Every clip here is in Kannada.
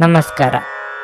ನಮಸ್ಕಾರ.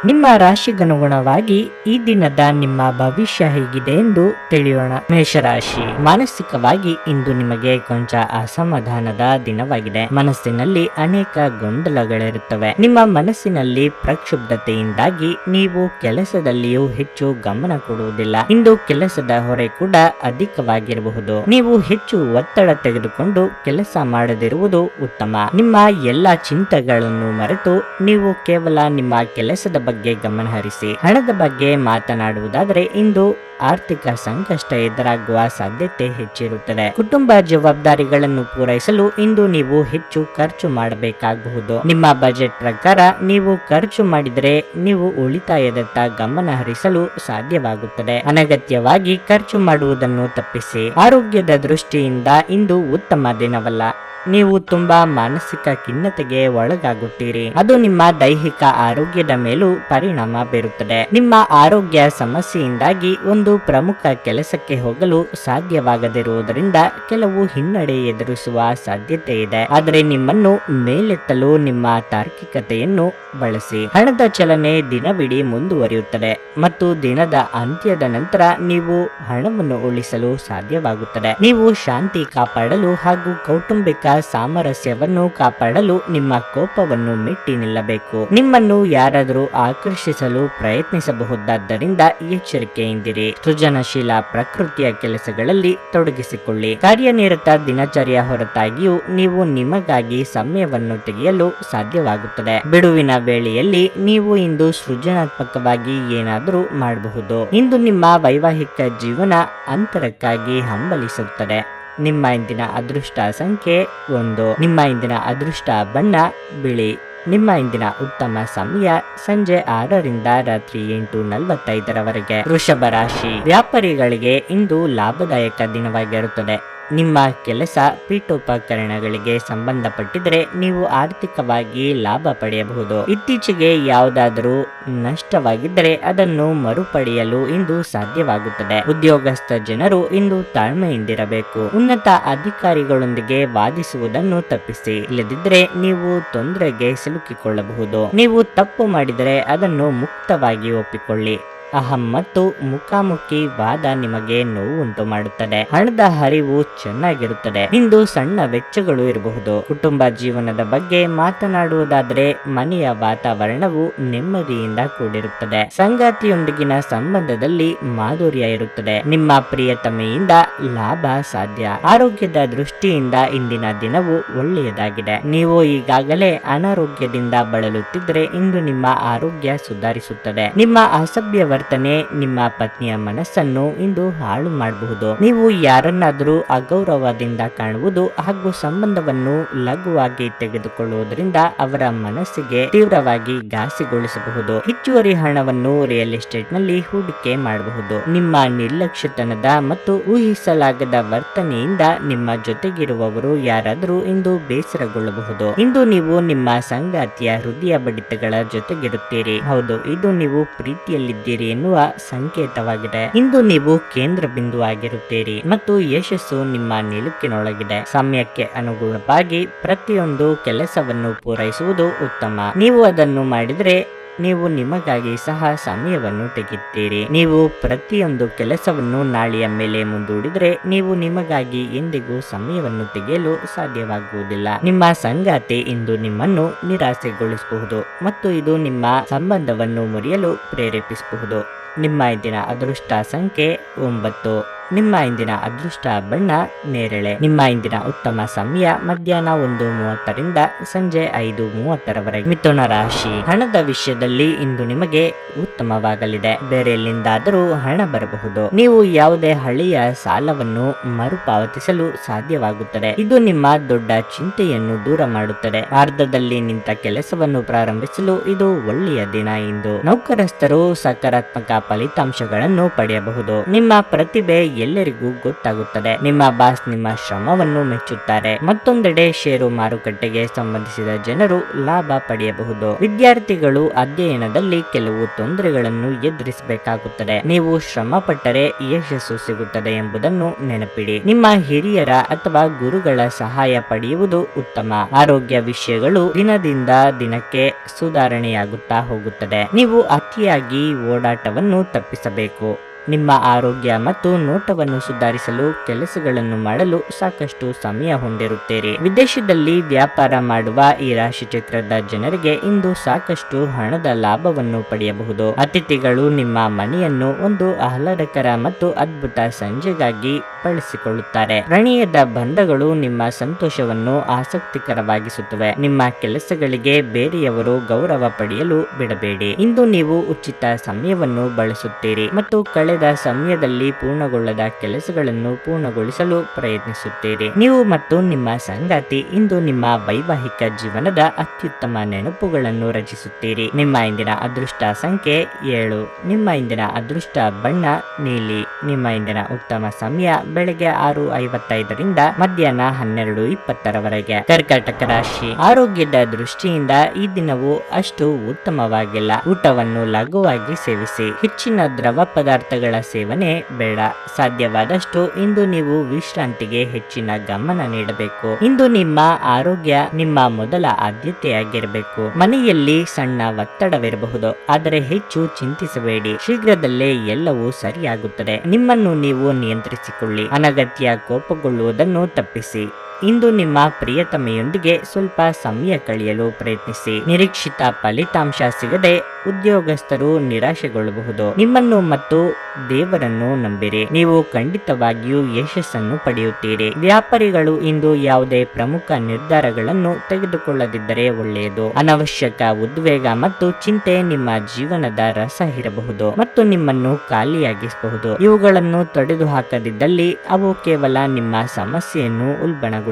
ನಿಮ್ಮ ರಾಶಿಗನುಗುಣವಾಗಿ ಈ ದಿನದ ನಿಮ್ಮ ಭವಿಷ್ಯ ಹೇಗಿದೆ ಎಂದು ತಿಳಿಯೋಣ. ಮೇಷರಾಶಿ. ಮಾನಸಿಕವಾಗಿ ಇಂದು ನಿಮಗೆ ಕೊಂಚ ಅಸಮಾಧಾನದ ದಿನವಾಗಿದೆ. ಮನಸ್ಸಿನಲ್ಲಿ ಅನೇಕ ಗೊಂದಲಗಳಿರುತ್ತವೆ. ನಿಮ್ಮ ಮನಸ್ಸಿನಲ್ಲಿ ಪ್ರಕ್ಷುಬ್ಧತೆಯಿಂದಾಗಿ ನೀವು ಕೆಲಸದಲ್ಲಿಯೂ ಹೆಚ್ಚು ಗಮನ ಕೊಡುವುದಿಲ್ಲ. ಇಂದು ಕೆಲಸದ ಹೊರೆ ಕೂಡ ಅಧಿಕವಾಗಿರಬಹುದು. ನೀವು ಹೆಚ್ಚು ಒತ್ತಡ ತೆಗೆದುಕೊಂಡು ಕೆಲಸ ಮಾಡದಿರುವುದು ಉತ್ತಮ. ನಿಮ್ಮ ಎಲ್ಲಾ ಚಿಂತೆಗಳನ್ನು ಮರೆತು ನೀವು ಕೇವಲ ನಿಮ್ಮ ಕೆಲಸದ ಬಗ್ಗೆ ಗಮನ ಹರಿಸಿ ಹಣದ ಬಗ್ಗೆ ಮಾತನಾಡುವುದಾದರೆ, ಇಂದು ಆರ್ಥಿಕ ಸಂಕಷ್ಟ ಎದುರಾಗುವ ಸಾಧ್ಯತೆ ಹೆಚ್ಚಿರುತ್ತದೆ. ಕುಟುಂಬ ಜವಾಬ್ದಾರಿಗಳನ್ನು ಪೂರೈಸಲು ಇಂದು ನೀವು ಹೆಚ್ಚು ಖರ್ಚು ಮಾಡಬೇಕಾಗಬಹುದು ನಿಮ್ಮ ಬಜೆಟ್ ಪ್ರಕಾರ ನೀವು ಖರ್ಚು ಮಾಡಿದರೆ ನೀವು ಉಳಿತಾಯದತ್ತ ಗಮನ ಹರಿಸಲು ಸಾಧ್ಯವಾಗುತ್ತದೆ. ಅನಗತ್ಯವಾಗಿ ಖರ್ಚು ಮಾಡುವುದನ್ನು ತಪ್ಪಿಸಿ. ಆರೋಗ್ಯದ ದೃಷ್ಟಿಯಿಂದ ಇಂದು ಉತ್ತಮ ದಿನವಲ್ಲ. ನೀವು ತುಂಬಾ ಮಾನಸಿಕ ಖಿನ್ನತೆಗೆ ಒಳಗಾಗುತ್ತೀರಿ. ಅದು ನಿಮ್ಮ ದೈಹಿಕ ಆರೋಗ್ಯದ ಮೇಲೂ ಪರಿಣಾಮ ಬೀರುತ್ತದೆ. ನಿಮ್ಮ ಆರೋಗ್ಯ ಸಮಸ್ಯೆಯಿಂದಾಗಿ ಒಂದು ಪ್ರಮುಖ ಕೆಲಸಕ್ಕೆ ಹೋಗಲು ಸಾಧ್ಯವಾಗದಿರುವುದರಿಂದ ಕೆಲವು ಹಿನ್ನಡೆ ಎದುರಿಸುವ ಸಾಧ್ಯತೆ ಇದೆ. ಆದರೆ ನಿಮ್ಮನ್ನು ಮೇಲೆತ್ತಲು ನಿಮ್ಮ ತಾರ್ಕಿಕತೆಯನ್ನು ಬಳಸಿ. ಹಣದ ಚಲನೆ ದಿನವಿಡೀ ಮುಂದುವರಿಯುತ್ತದೆ ಮತ್ತು ದಿನದ ಅಂತ್ಯದ ನಂತರ ನೀವು ಹಣವನ್ನು ಉಳಿಸಲು ಸಾಧ್ಯವಾಗುತ್ತದೆ. ನೀವು ಶಾಂತಿ ಕಾಪಾಡಲು ಹಾಗೂ ಕೌಟುಂಬಿಕ ಸಾಮರಸ್ಯವನ್ನು ಕಾಪಾಡಲು ನಿಮ್ಮ ಕೋಪವನ್ನು ಮೆಟ್ಟಿ ನಿಲ್ಲಬೇಕು. ನಿಮ್ಮನ್ನು ಯಾರಾದರೂ ಆಕರ್ಷಿಸಲು ಪ್ರಯತ್ನಿಸಬಹುದಾದ್ದರಿಂದ ಎಚ್ಚರಿಕೆಯಿಂದಿರಿ. ಸೃಜನಶೀಲ ಪ್ರಕೃತಿಯ ಕೆಲಸಗಳಲ್ಲಿ ತೊಡಗಿಸಿಕೊಳ್ಳಿ. ಕಾರ್ಯನಿರತ ದಿನಚರಿಯ ಹೊರತಾಗಿಯೂ ನೀವು ನಿಮಗಾಗಿ ಸಮಯವನ್ನು ತೆಗೆಯಲು ಸಾಧ್ಯವಾಗುತ್ತದೆ. ಬಿಡುವಿನ ವೇಳೆಯಲ್ಲಿ ನೀವು ಇಂದು ಸೃಜನಾತ್ಮಕವಾಗಿ ಏನಾದರೂ ಮಾಡಬಹುದು. ಇಂದು ನಿಮ್ಮ ವೈವಾಹಿಕ ಜೀವನ ಅಂತರಕ್ಕಾಗಿ ಹಂಬಲಿಸುತ್ತದೆ. ನಿಮ್ಮ ಇಂದಿನ ಅದೃಷ್ಟ ಸಂಖ್ಯೆ ಒಂದು. ನಿಮ್ಮ ಇಂದಿನ ಅದೃಷ್ಟ ಬಣ್ಣ ಬಿಳಿ. ನಿಮ್ಮ ಇಂದಿನ ಉತ್ತಮ ಸಮಯ ಸಂಜೆ ಆರರಿಂದ ರಾತ್ರಿ ಎಂಟು ನಲವತ್ತೈದರವರೆಗೆ. ವೃಷಭ ರಾಶಿ ವ್ಯಾಪಾರಿಗಳಿಗೆ ಇಂದು ಲಾಭದಾಯಕ ದಿನವಾಗಿರುತ್ತದೆ. ನಿಮ್ಮ ಕೆಲಸ ಪೀಠೋಪಕರಣಗಳಿಗೆ ಸಂಬಂಧಪಟ್ಟಿದ್ದರೆ ನೀವು ಆರ್ಥಿಕವಾಗಿ ಲಾಭ ಪಡೆಯಬಹುದು. ಇತ್ತೀಚೆಗೆ ಯಾವುದಾದರೂ ನಷ್ಟವಾಗಿದ್ದರೆ ಅದನ್ನು ಮರುಪಡೆಯಲು ಇಂದು ಸಾಧ್ಯವಾಗುತ್ತದೆ. ಉದ್ಯೋಗಸ್ಥ ಜನರು ಇಂದು ತಾಳ್ಮೆಯಿಂದಿರಬೇಕು. ಉನ್ನತ ಅಧಿಕಾರಿಗಳೊಂದಿಗೆ ವಾದಿಸುವುದನ್ನು ತಪ್ಪಿಸಿ. ಇಲ್ಲದಿದ್ದರೆ ನೀವು ತೊಂದರೆಗೆ ಸಿಲುಕಿಕೊಳ್ಳಬಹುದು. ನೀವು ತಪ್ಪು ಮಾಡಿದರೆ ಅದನ್ನು ಮುಕ್ತವಾಗಿ ಒಪ್ಪಿಕೊಳ್ಳಿ. ಅಹಂ ಮತ್ತು ಮುಖಾಮುಖಿ ವಾದ ನಿಮಗೆ ನೋವುಂಟು ಮಾಡುತ್ತದೆ. ಹಣದ ಹರಿವು ಚೆನ್ನಾಗಿರುತ್ತದೆ. ಇಂದು ಸಣ್ಣ ವೆಚ್ಚಗಳು ಇರಬಹುದು. ಕುಟುಂಬ ಜೀವನದ ಬಗ್ಗೆ ಮಾತನಾಡುವುದಾದರೆ ಮನೆಯ ವಾತಾವರಣವು ನೆಮ್ಮದಿಯಿಂದ ಕೂಡಿರುತ್ತದೆ. ಸಂಗಾತಿಯೊಂದಿಗಿನ ಸಂಬಂಧದಲ್ಲಿ ಮಾಧುರ್ಯ ಇರುತ್ತದೆ. ನಿಮ್ಮ ಪ್ರಿಯತಮೆಯಿಂದ ಲಾಭ ಸಾಧ್ಯ. ಆರೋಗ್ಯದ ದೃಷ್ಟಿಯಿಂದ ಇಂದಿನ ದಿನವು ಒಳ್ಳೆಯದಾಗಿದೆ. ನೀವು ಈಗಾಗಲೇ ಅನಾರೋಗ್ಯದಿಂದ ಬಳಲುತ್ತಿದ್ದರೆ ಇಂದು ನಿಮ್ಮ ಆರೋಗ್ಯ ಸುಧಾರಿಸುತ್ತದೆ. ನಿಮ್ಮ ಅಸಭ್ಯ ವರ್ತನೆ ನಿಮ್ಮ ಪತ್ನಿಯ ಮನಸ್ಸನ್ನು ಇಂದು ಹಾಳು ಮಾಡಬಹುದು. ನೀವು ಯಾರನ್ನಾದರೂ ಅಗೌರವದಿಂದ ಕಾಣುವುದು ಹಾಗೂ ಸಂಬಂಧವನ್ನು ಲಘುವಾಗಿ ತೆಗೆದುಕೊಳ್ಳುವುದರಿಂದ ಅವರ ಮನಸ್ಸಿಗೆ ತೀವ್ರವಾಗಿ ಘಾಸಿಗೊಳಿಸಬಹುದು. ಹೆಚ್ಚುವರಿ ಹಣವನ್ನು ರಿಯಲ್ ಎಸ್ಟೇಟ್ನಲ್ಲಿ ಹೂಡಿಕೆ ಮಾಡಬಹುದು. ನಿಮ್ಮ ನಿರ್ಲಕ್ಷ್ಯತನದ ಮತ್ತು ಊಹಿಸಲಾಗದ ವರ್ತನೆಯಿಂದ ನಿಮ್ಮ ಜೊತೆಗಿರುವವರು ಯಾರಾದರೂ ಇಂದು ಬೇಸರಗೊಳ್ಳಬಹುದು. ಇಂದು ನೀವು ನಿಮ್ಮ ಸಂಗಾತಿಯ ಹೃದಯ ಬಡಿತಗಳ ಜೊತೆಗಿರುತ್ತೀರಿ. ಹೌದು, ಇದು ನೀವು ಪ್ರೀತಿಯಲ್ಲಿದ್ದೀರಿ. ಎನ್ನುವ ಸಂಕೇತವಾಗಿದೆ. ಇಂದು ನೀವು ಕೇಂದ್ರ ಬಿಂದು ಆಗಿರುತ್ತೀರಿ ಮತ್ತು ಯಶಸ್ಸು ನಿಮ್ಮ ನಿಲುಕಿನೊಳಗಿದೆ. ಸಮಯಕ್ಕೆ ಅನುಗುಣವಾಗಿ ಪ್ರತಿಯೊಂದು ಕೆಲಸವನ್ನು ಪೂರೈಸುವುದು ಉತ್ತಮ. ನೀವು ಅದನ್ನು ಮಾಡಿದರೆ ನೀವು ನಿಮಗಾಗಿ ಸಹ ಸಮಯವನ್ನು ತೆಗೆಯುತ್ತೀರಿ. ನೀವು ಪ್ರತಿಯೊಂದು ಕೆಲಸವನ್ನು ನಾಳೆಯ ಮೇಲೆ ಮುಂದೂಡಿದರೆ ನೀವು ನಿಮಗಾಗಿ ಎಂದಿಗೂ ಸಮಯವನ್ನು ತೆಗೆಯಲು ಸಾಧ್ಯವಾಗುವುದಿಲ್ಲ. ನಿಮ್ಮ ಸಂಗಾತಿ ಇಂದು ನಿಮ್ಮನ್ನು ನಿರಾಸೆಗೊಳಿಸಬಹುದು ಮತ್ತು ಇದು ನಿಮ್ಮ ಸಂಬಂಧವನ್ನು ಮುರಿಯಲು ಪ್ರೇರೇಪಿಸಬಹುದು. ನಿಮ್ಮ ಇದಿನ ಅದೃಷ್ಟ ಸಂಖ್ಯೆ ಒಂಬತ್ತು. ನಿಮ್ಮ ಇಂದಿನ ಅದೃಷ್ಟ ಬಣ್ಣ ನೇರಳೆ. ನಿಮ್ಮ ಇಂದಿನ ಉತ್ತಮ ಸಮಯ ಮಧ್ಯಾಹ್ನ ಒಂದು ಮೂವತ್ತರಿಂದ ಸಂಜೆ ಐದು ಮೂವತ್ತರವರೆಗೆ. ಮಿಥುನ ರಾಶಿ. ಹಣದ ವಿಷಯದಲ್ಲಿ ಇಂದು ನಿಮಗೆ ಉತ್ತಮವಾಗಲಿದೆ. ಬೇರೆ ಎಲ್ಲಿಂದಾದರೂ ಹಣ ಬರಬಹುದು. ನೀವು ಯಾವುದೇ ಹಳೆಯ ಸಾಲವನ್ನು ಮರುಪಾವತಿಸಲು ಸಾಧ್ಯವಾಗುತ್ತದೆ. ಇದು ನಿಮ್ಮ ದೊಡ್ಡ ಚಿಂತೆಯನ್ನು ದೂರ ಮಾಡುತ್ತದೆ. ಅರ್ಧದಲ್ಲಿ ನಿಂತ ಕೆಲಸವನ್ನು ಪ್ರಾರಂಭಿಸಲು ಇದು ಒಳ್ಳೆಯ ದಿನ ಇಂದು. ನೌಕರಸ್ಥರು ಸಕಾರಾತ್ಮಕ ಫಲಿತಾಂಶಗಳನ್ನು ಪಡೆಯಬಹುದು. ನಿಮ್ಮ ಪ್ರತಿಭೆ ಎಲ್ಲರಿಗೂ ಗೊತ್ತಾಗುತ್ತದೆ. ನಿಮ್ಮ ಬಾಸ್ ನಿಮ್ಮ ಶ್ರಮವನ್ನು ಮೆಚ್ಚುತ್ತಾರೆ. ಮತ್ತೊಂದೆಡೆ ಷೇರು ಮಾರುಕಟ್ಟೆಗೆ ಸಂಬಂಧಿಸಿದ ಜನರು ಲಾಭ ಪಡೆಯಬಹುದು. ವಿದ್ಯಾರ್ಥಿಗಳು ಅಧ್ಯಯನದಲ್ಲಿ ಕೆಲವು ತೊಂದರೆಗಳನ್ನು ಎದುರಿಸಬೇಕಾಗುತ್ತದೆ. ನೀವು ಶ್ರಮ ಪಟ್ಟರೆ ಯಶಸ್ಸು ಸಿಗುತ್ತದೆ ಎಂಬುದನ್ನು ನೆನಪಿಡಿ. ನಿಮ್ಮ ಹಿರಿಯರ ಅಥವಾ ಗುರುಗಳ ಸಹಾಯ ಪಡೆಯುವುದು ಉತ್ತಮ. ಆರೋಗ್ಯ ವಿಷಯಗಳು ದಿನದಿಂದ ದಿನಕ್ಕೆ ಸುಧಾರಣೆಯಾಗುತ್ತಾ ಹೋಗುತ್ತದೆ. ನೀವು ಅತಿಯಾಗಿ ಓಡಾಟವನ್ನು ತಪ್ಪಿಸಬೇಕು. ನಿಮ್ಮ ಆರೋಗ್ಯ ಮತ್ತು ನೋಟವನ್ನು ಸುಧಾರಿಸಲು ಕೆಲಸಗಳನ್ನು ಮಾಡಲು ಸಾಕಷ್ಟು ಸಮಯ ಹೊಂದಿರುತ್ತೀರಿ. ವಿದೇಶದಲ್ಲಿ ವ್ಯಾಪಾರ ಮಾಡುವ ಈ ರಾಶಿ ಚಿತ್ರದ ಜನರಿಗೆ ಇಂದು ಸಾಕಷ್ಟು ಹಣದ ಲಾಭವನ್ನು ಪಡೆಯಬಹುದು. ಅತಿಥಿಗಳು ನಿಮ್ಮ ಮನೆಯನ್ನು ಒಂದು ಆಹ್ಲಾದಕರ ಮತ್ತು ಅದ್ಭುತ ಸಂಜೆಗಾಗಿ ಬಳಸಿಕೊಳ್ಳುತ್ತಾರೆ. ಪ್ರಣಯದ ಬಂಧಗಳು ನಿಮ್ಮ ಸಂತೋಷವನ್ನು ಆಸಕ್ತಿಕರವಾಗಿಸುತ್ತವೆ. ನಿಮ್ಮ ಕೆಲಸಗಳಿಗೆ ಬೇರೆಯವರು ಗೌರವ ಪಡೆಯಲು ಬಿಡಬೇಡಿ. ಇಂದು ನೀವು ಉಚಿತ ಸಮಯವನ್ನು ಬಳಸುತ್ತೀರಿ ಮತ್ತು ಕಳೆದ ಸಮಯದಲ್ಲಿ ಪೂರ್ಣಗೊಳ್ಳದ ಕೆಲಸಗಳನ್ನು ಪೂರ್ಣಗೊಳಿಸಲು ಪ್ರಯತ್ನಿಸುತ್ತೀರಿ. ನೀವು ಮತ್ತು ನಿಮ್ಮ ಸಂಗಾತಿ ಇಂದು ನಿಮ್ಮ ವೈವಾಹಿಕ ಜೀವನದ ಅತ್ಯುತ್ತಮ ನೆನಪುಗಳನ್ನು ರಚಿಸುತ್ತೀರಿ. ನಿಮ್ಮ ಇಂದಿನ ಅದೃಷ್ಟ ಸಂಖ್ಯೆ ಏಳು. ನಿಮ್ಮ ಇಂದಿನ ಅದೃಷ್ಟ ಬಣ್ಣ ನೀಲಿ. ನಿಮ್ಮ ಇಂದಿನ ಉತ್ತಮ ಸಮಯ ಬೆಳಗ್ಗೆ ಆರು ಐವತ್ತೈದರಿಂದ ಮಧ್ಯಾಹ್ನ ಹನ್ನೆರಡು ಇಪ್ಪತ್ತರವರೆಗೆ. ಕರ್ಕಾಟಕ ರಾಶಿ. ಆರೋಗ್ಯದ ದೃಷ್ಟಿಯಿಂದ ಈ ದಿನವು ಅಷ್ಟು ಉತ್ತಮವಾಗಿಲ್ಲ. ಊಟವನ್ನು ಲಘುವಾಗಿ ಸೇವಿಸಿ. ಹೆಚ್ಚಿನ ದ್ರವ ಪದಾರ್ಥಗಳ ಸೇವನೆ ಬೇಡ. ಸಾಧ್ಯವಾದಷ್ಟು ಇಂದು ನೀವು ವಿಶ್ರಾಂತಿಗೆ ಹೆಚ್ಚಿನ ಗಮನ ನೀಡಬೇಕು. ಇಂದು ನಿಮ್ಮ ಆರೋಗ್ಯ ನಿಮ್ಮ ಮೊದಲ ಆದ್ಯತೆಯಾಗಿರಬೇಕು. ಮನೆಯಲ್ಲಿ ಸಣ್ಣ ಒತ್ತಡವಿರಬಹುದು. ಆದರೆ ಹೆಚ್ಚು ಚಿಂತಿಸಬೇಡಿ. ಶೀಘ್ರದಲ್ಲೇ ಎಲ್ಲವೂ ಸರಿಯಾಗುತ್ತದೆ. ನಿಮ್ಮನ್ನು ನೀವು ನಿಯಂತ್ರಿಸಿಕೊಳ್ಳಿ. ಅನಗತ್ಯ ಕೋಪಗೊಳ್ಳುವುದನ್ನು ತಪ್ಪಿಸಿ. ಇಂದು ನಿಮ್ಮ ಪ್ರಿಯತಮೆಯೊಂದಿಗೆ ಸ್ವಲ್ಪ ಸಮಯ ಕಳೆಯಲು ಪ್ರಯತ್ನಿಸಿ. ನಿರೀಕ್ಷಿತ ಫಲಿತಾಂಶ ಸಿಗದೆ ಉದ್ಯೋಗಸ್ಥರು ನಿರಾಶೆಗೊಳ್ಳಬಹುದು. ನಿಮ್ಮನ್ನು ಮತ್ತು ದೇವರನ್ನು ನಂಬಿರಿ. ನೀವು ಖಂಡಿತವಾಗಿಯೂ ಯಶಸ್ಸನ್ನು ಪಡೆಯುತ್ತೀರಿ. ವ್ಯಾಪಾರಿಗಳು ಇಂದು ಯಾವುದೇ ಪ್ರಮುಖ ನಿರ್ಧಾರಗಳನ್ನು ತೆಗೆದುಕೊಳ್ಳದಿದ್ದರೆ ಒಳ್ಳೆಯದು. ಅನವಶ್ಯಕ ಉದ್ವೇಗ ಮತ್ತು ಚಿಂತೆ ನಿಮ್ಮ ಜೀವನದ ರಸ ಇರಬಹುದು ಮತ್ತು ನಿಮ್ಮನ್ನು ಖಾಲಿಯಾಗಿಸಬಹುದು. ಇವುಗಳನ್ನು ತೊಡೆದು ಹಾಕದಿದ್ದಲ್ಲಿ ಅವು ಕೇವಲ ನಿಮ್ಮ ಸಮಸ್ಯೆಯನ್ನು ಉಲ್ಬಣಗೊಳಿಸುತ್ತವೆ.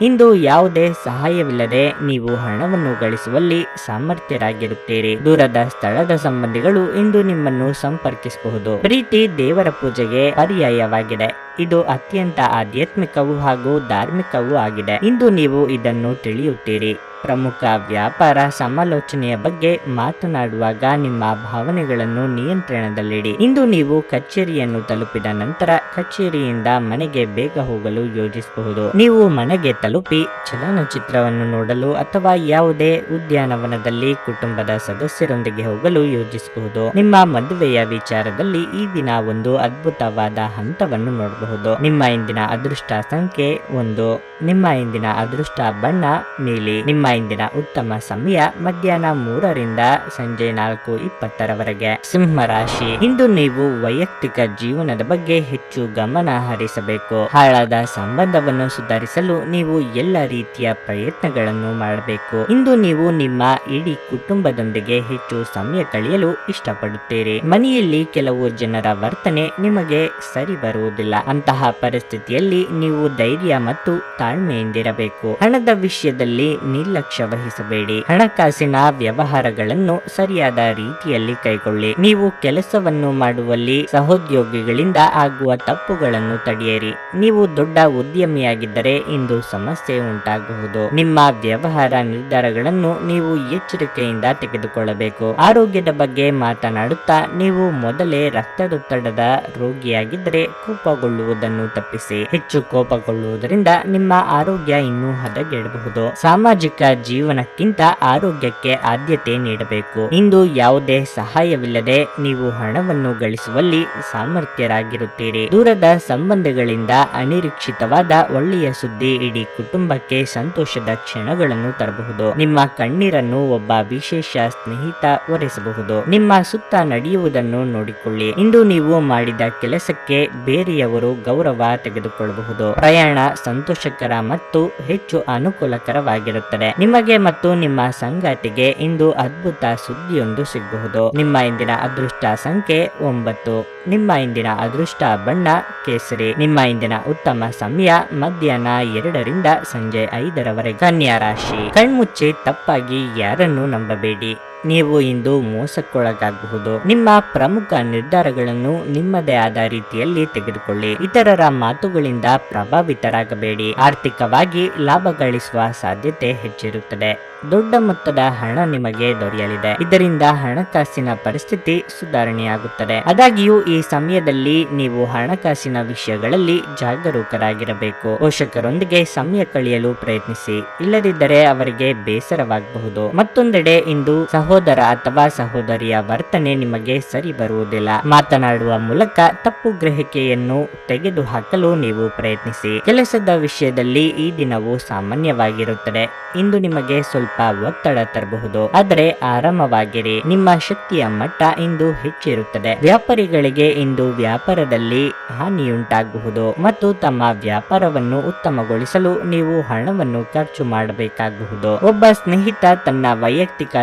ಇಂದು ಯಾವುದೇ ಸಹಾಯವಿಲ್ಲದೆ ನೀವು ಹಣವನ್ನು ಗಳಿಸುವಲ್ಲಿ ಸಾಮರ್ಥ್ಯರಾಗಿರುತ್ತೀರಿ. ದೂರದ ಸ್ಥಳದ ಸಂಬಂಧಿಗಳು ಇಂದು ನಿಮ್ಮನ್ನು ಸಂಪರ್ಕಿಸಬಹುದು. ಪ್ರೀತಿ ದೇವರ ಪೂಜೆಗೆ ಪರ್ಯಾಯವಾಗಿದೆ. ಇದು ಅತ್ಯಂತ ಆಧ್ಯಾತ್ಮಿಕವೂ ಹಾಗೂ ಧಾರ್ಮಿಕವೂ ಆಗಿದೆ. ಇಂದು ನೀವು ಇದನ್ನು ತಿಳಿಯುತ್ತೀರಿ. ಪ್ರಮುಖ ವ್ಯಾಪಾರ ಸಮಾಲೋಚನೆಯ ಬಗ್ಗೆ ಮಾತನಾಡುವಾಗ ನಿಮ್ಮ ಭಾವನೆಗಳನ್ನು ನಿಯಂತ್ರಣದಲ್ಲಿಡಿ. ಇಂದು ನೀವು ಕಚೇರಿಯನ್ನು ತಲುಪಿದ ನಂತರ ಕಚೇರಿಯಿಂದ ಮನೆಗೆ ಬೇಗ ಹೋಗಲು ಯೋಜಿಸಬಹುದು. ನೀವು ಮನೆಗೆ ತಲುಪಿ ಚಲನಚಿತ್ರವನ್ನು ನೋಡಲು ಅಥವಾ ಯಾವುದೇ ಉದ್ಯಾನವನದಲ್ಲಿ ಕುಟುಂಬದ ಸದಸ್ಯರೊಂದಿಗೆ ಹೋಗಲು ಯೋಜಿಸಬಹುದು. ನಿಮ್ಮ ಮದುವೆಯ ವಿಚಾರದಲ್ಲಿ ಈ ದಿನ ಒಂದು ಅದ್ಭುತವಾದ ಹಂತವನ್ನು ನೋಡಬಹುದು. ನಿಮ್ಮ ಇಂದಿನ ಅದೃಷ್ಟ ಸಂಖ್ಯೆ ಒಂದು. ನಿಮ್ಮ ಇಂದಿನ ಅದೃಷ್ಟ ಬಣ್ಣ ನೀಲಿ. ನಿಮ್ಮ ಇಂದಿನ ಉತ್ತಮ ಸಮಯ ಮಧ್ಯಾಹ್ನ ಮೂರರಿಂದ ಸಂಜೆ ನಾಲ್ಕು ಇಪ್ಪತ್ತರವರೆಗೆ. ಸಿಂಹ ರಾಶಿ. ಇಂದು ನೀವು ವೈಯಕ್ತಿಕ ಜೀವನದ ಬಗ್ಗೆ ಹೆಚ್ಚು ಗಮನ ಹರಿಸಬೇಕು. ಹಾಳಾದ ಸಂಬಂಧವನ್ನು ಸುಧಾರಿಸಲು ನೀವು ಎಲ್ಲ ರೀತಿಯ ಪ್ರಯತ್ನಗಳನ್ನು ಮಾಡಬೇಕು. ಇಂದು ನೀವು ನಿಮ್ಮ ಇಡೀ ಕುಟುಂಬದೊಂದಿಗೆ ಹೆಚ್ಚು ಸಮಯ ಕಳೆಯಲು ಇಷ್ಟಪಡುತ್ತೀರಿ. ಮನೆಯಲ್ಲಿ ಕೆಲವು ಜನರ ವರ್ತನೆ ನಿಮಗೆ ಸರಿ ಬರುವುದಿಲ್ಲ. ಅಂತಹ ಪರಿಸ್ಥಿತಿಯಲ್ಲಿ ನೀವು ಧೈರ್ಯ ಮತ್ತು ತಾಳ್ಮೆಯಿಂದಿರಬೇಕು. ಹಣದ ವಿಷಯದಲ್ಲಿ ನಿರ್ಲಕ್ಷ್ಯ ವಹಿಸಬೇಡಿ. ಹಣಕಾಸಿನ ವ್ಯವಹಾರಗಳನ್ನು ಸರಿಯಾದ ರೀತಿಯಲ್ಲಿ ಕೈಗೊಳ್ಳಿ ನೀವು ಕೆಲಸವನ್ನು ಮಾಡುವಲ್ಲಿ ಸಹೋದ್ಯೋಗಿಗಳಿಂದ ಆಗುವ ತಪ್ಪುಗಳನ್ನು ತಡೆಯಿರಿ. ನೀವು ದೊಡ್ಡ ಉದ್ಯಮಿಯಾಗಿದ್ದರೆ ಇಂದು ಸಮಸ್ಯೆ ಉಂಟಾಗಬಹುದು. ನಿಮ್ಮ ವ್ಯವಹಾರ ನಿರ್ಧಾರಗಳನ್ನು ನೀವು ಎಚ್ಚರಿಕೆಯಿಂದ ತೆಗೆದುಕೊಳ್ಳಬೇಕು. ಆರೋಗ್ಯದ ಬಗ್ಗೆ ಮಾತನಾಡುತ್ತಾ ನೀವು ಮೊದಲೇ ರಕ್ತದೊತ್ತಡದ ರೋಗಿಯಾಗಿದ್ದರೆ ಕೋಪಗೊಳ್ಳುವುದನ್ನು ತಪ್ಪಿಸಿ. ಹೆಚ್ಚು ಕೋಪಗೊಳ್ಳುವುದರಿಂದ ನಿಮ್ಮ ಆರೋಗ್ಯ ಇನ್ನೂ ಹದಗೆಡಬಹುದು. ಸಾಮಾಜಿಕ ಜೀವನಕ್ಕಿಂತ ಆರೋಗ್ಯಕ್ಕೆ ಆದ್ಯತೆ ನೀಡಬೇಕು. ಇಂದು ಯಾವುದೇ ಸಹಾಯವಿಲ್ಲದೆ ನೀವು ಹಣವನ್ನು ಗಳಿಸುವಲ್ಲಿ ಸಾಮರ್ಥ್ಯರಾಗಿರುತ್ತೀರಿ. ದೂರದ ಸಂಬಂಧಗಳಿಂದ ಅನಿರೀಕ್ಷಿತವಾದ ಒಳ್ಳೆಯ ಸುದ್ದಿ ಇಡೀ ಕುಟುಂಬಕ್ಕೆ ಸಂತೋಷದ ಕ್ಷಣಗಳನ್ನು ತರಬಹುದು. ನಿಮ್ಮ ಕಣ್ಣೀರನ್ನು ಒಬ್ಬ ವಿಶೇಷ ಸ್ನೇಹಿತ ಒರೆಸಬಹುದು. ನಿಮ್ಮ ಸುತ್ತ ನಡೆಯುವುದನ್ನು ನೋಡಿಕೊಳ್ಳಿ. ಇಂದು ನೀವು ಮಾಡಿದ ಕೆಲಸಕ್ಕೆ ಬೇರೆಯವರು ಗೌರವ ತೆಗೆದುಕೊಳ್ಳಬಹುದು. ಪ್ರಯಾಣ ಸಂತೋಷಕರ ಮತ್ತು ಹೆಚ್ಚು ಅನುಕೂಲಕರವಾಗಿರುತ್ತದೆ. ನಿಮಗೆ ಮತ್ತು ನಿಮ್ಮ ಸಂಗಾತಿಗೆ ಇಂದು ಅದ್ಭುತ ಸುದ್ದಿಯೊಂದು ಸಿಗಬಹುದು. ನಿಮ್ಮ ಇಂದಿನ ಅದೃಷ್ಟ ಸಂಖ್ಯೆ ಒಂಬತ್ತು. ನಿಮ್ಮ ಇಂದಿನ ಅದೃಷ್ಟ ಬಣ್ಣ ಕೇಸರಿ. ನಿಮ್ಮ ಇಂದಿನ ಉತ್ತಮ ಸಮಯ ಮಧ್ಯಾಹ್ನ ಎರಡರಿಂದ ಸಂಜೆ ಐದರವರೆಗೆ. ಕನ್ಯಾ ರಾಶಿ. ಕಣ್ಮುಚ್ಚಿ ತಪ್ಪಾಗಿ ಯಾರನ್ನು ನಂಬಬೇಡಿ. ನೀವು ಇಂದು ಮೋಸಕ್ಕೊಳಗಾಗಬಹುದು. ನಿಮ್ಮ ಪ್ರಮುಖ ನಿರ್ಧಾರಗಳನ್ನು ನಿಮ್ಮದೇ ಆದ ರೀತಿಯಲ್ಲಿ ತೆಗೆದುಕೊಳ್ಳಿ. ಇತರರ ಮಾತುಗಳಿಂದ ಪ್ರಭಾವಿತರಾಗಬೇಡಿ. ಆರ್ಥಿಕವಾಗಿ ಲಾಭ ಗಳಿಸುವ ಸಾಧ್ಯತೆ ಹೆಚ್ಚಿರುತ್ತದೆ. ದೊಡ್ಡ ಮೊತ್ತದ ಹಣ ನಿಮಗೆ ದೊರೆಯಲಿದೆ. ಇದರಿಂದ ಹಣಕಾಸಿನ ಪರಿಸ್ಥಿತಿ ಸುಧಾರಣೆಯಾಗುತ್ತದೆ. ಆದಾಗ್ಯೂ, ಈ ಸಮಯದಲ್ಲಿ ನೀವು ಹಣಕಾಸಿನ ವಿಷಯಗಳಲ್ಲಿ ಜಾಗರೂಕರಾಗಿರಬೇಕು. ಪೋಷಕರೊಂದಿಗೆ ಸಮಯ ಕಳೆಯಲು ಪ್ರಯತ್ನಿಸಿ. ಇಲ್ಲದಿದ್ದರೆ ಅವರಿಗೆ ಬೇಸರವಾಗಬಹುದು. ಮತ್ತೊಂದೆಡೆ ಇಂದು ಸಹೋದರ ಅಥವಾ ಸಹೋದರಿಯ ವರ್ತನೆ ನಿಮಗೆ ಸರಿ ಬರುವುದಿಲ್ಲ. ಮಾತನಾಡುವ ಮೂಲಕ ತಪ್ಪು ಗ್ರಹಿಕೆಯನ್ನು ತೆಗೆದುಹಾಕಲು ನೀವು ಪ್ರಯತ್ನಿಸಿ. ಕೆಲಸದ ವಿಷಯದಲ್ಲಿ ಈ ದಿನವು ಸಾಮಾನ್ಯವಾಗಿರುತ್ತದೆ. ಇಂದು ನಿಮಗೆ ಸ್ವಲ್ಪ ಒತ್ತಡ ತರಬಹುದು. ಆದರೆ ಆರಾಮವಾಗಿರಿ. ನಿಮ್ಮ ಶಕ್ತಿಯ ಮಟ್ಟ ಇಂದು ಹೆಚ್ಚಿರುತ್ತದೆ. ವ್ಯಾಪಾರಿಗಳಿಗೆ ಇಂದು ವ್ಯಾಪಾರದಲ್ಲಿ ಹಾನಿಯುಂಟಾಗಬಹುದು ಮತ್ತು ತಮ್ಮ ವ್ಯಾಪಾರವನ್ನು ಉತ್ತಮಗೊಳಿಸಲು ನೀವು ಹಣವನ್ನು ಖರ್ಚು ಮಾಡಬೇಕಾಗಬಹುದು ಒಬ್ಬ ಸ್ನೇಹಿತ ತನ್ನ ವೈಯಕ್ತಿಕ